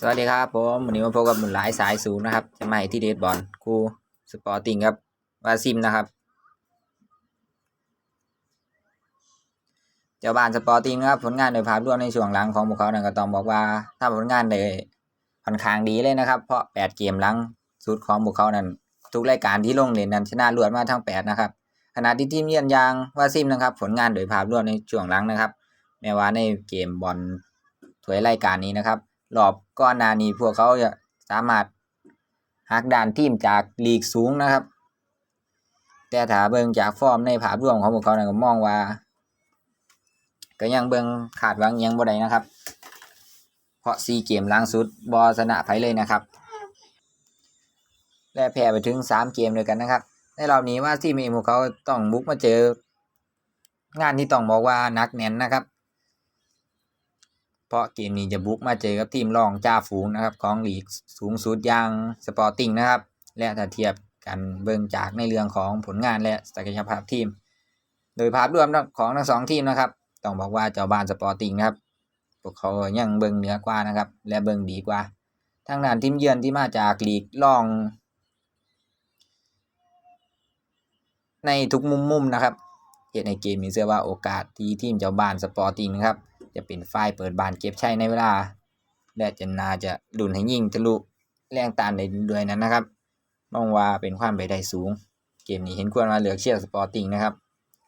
สวัสดีครับผมวันนี้มาพบกับหมุนหลายสายสูงนะครับ จะมาให้ที่เดทบอลคูสปอร์ติงครับวาซิมนะครับ เจ้าบ้านสปอร์ติงครับผลงานโดยภาพรวมในช่วงหลังของพวกเขาเนี่ยก็ต้องบอกว่าถ้าผลงานได้ค่อนข้างดีเลยนะครับ เพราะ8เกมหลังสุดของพวกเขานั้น ทุกรายการที่ลงเล่นนั้นชนะรวดมาทั้ง8นะครับขณะที่ทีมเยือนอยางวาซิมนะครับ ผลงานโดยภาพรวมในช่วงหลังนะครับ แม้ว่าในเกมบอลถ้วยรายการนี้นะครับ รอบก้อนหนานี้พวกเขาจะสามารถหักด่านทีมจากลีกสูงนะครับ แต่ถ้าเบิ่งจากฟอร์มในภาพรวมของพวกเขาเนี่ยก็มองว่า ก็ยังเบิ่งขาดหวังยังบ่ได้นะครับ เพราะซีเกมล่างสุดบอชนะไผเลยนะครับ และแพ้ไปถึงสามเกมด้วยกันนะครับ ในรอบนี้ว่าที่มีพวกเขาต้องบุกมาเจอ งานที่ต้องบอกว่านักแน่นนะครับ เพราะเกมนี้จะบุกมาเจอกับทีมรองจ่าฝูงนะครับ ของลีกสูงสุดอย่างสปอร์ติ้งนะครับ และถ้าเทียบกันเบิ่งจากในเรื่องของผลงานและศักยภาพทีม โดยภาพรวมของทั้งสองทีมนะครับ ต้องบอกว่าเจ้าบ้านสปอร์ติ้งครับพวกเขายังเบิ่งเหนือกว่านะครับ และเบิ่งดีกว่าทางด้านทีมเยือนที่มาจากลีกรอง ในทุกมุมมุมนะครับเหตุในเกมนี้เชื่อว่าโอกาสที่ทีมเจ้าบ้านสปอร์ติ้งนะครับ จะเป็นฝ่ายเปิดบานเก็บใชัยในเวลา และจะนาจะดุนให้ยิ่งทะลุแรงต้านได้ด้วยนั้นนะครับ มองว่าเป็นความไปได้สูง เกมนี้เห็นควรมาเหลือเชียร์สปอร์ติงนะครับ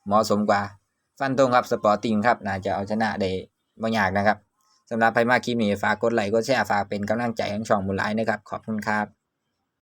เหมาะสมกว่า ฟันตรงครับสปอร์ติงครับน่าจะเอาชนะได้บ่ยากนะครับสำหรับใครมาคลิปนี้ฝากกดไลค์กดแชร์ฝากเป็นกำลังใจให้ช่องมูลไลน์นะครับ ขอบคุณครับ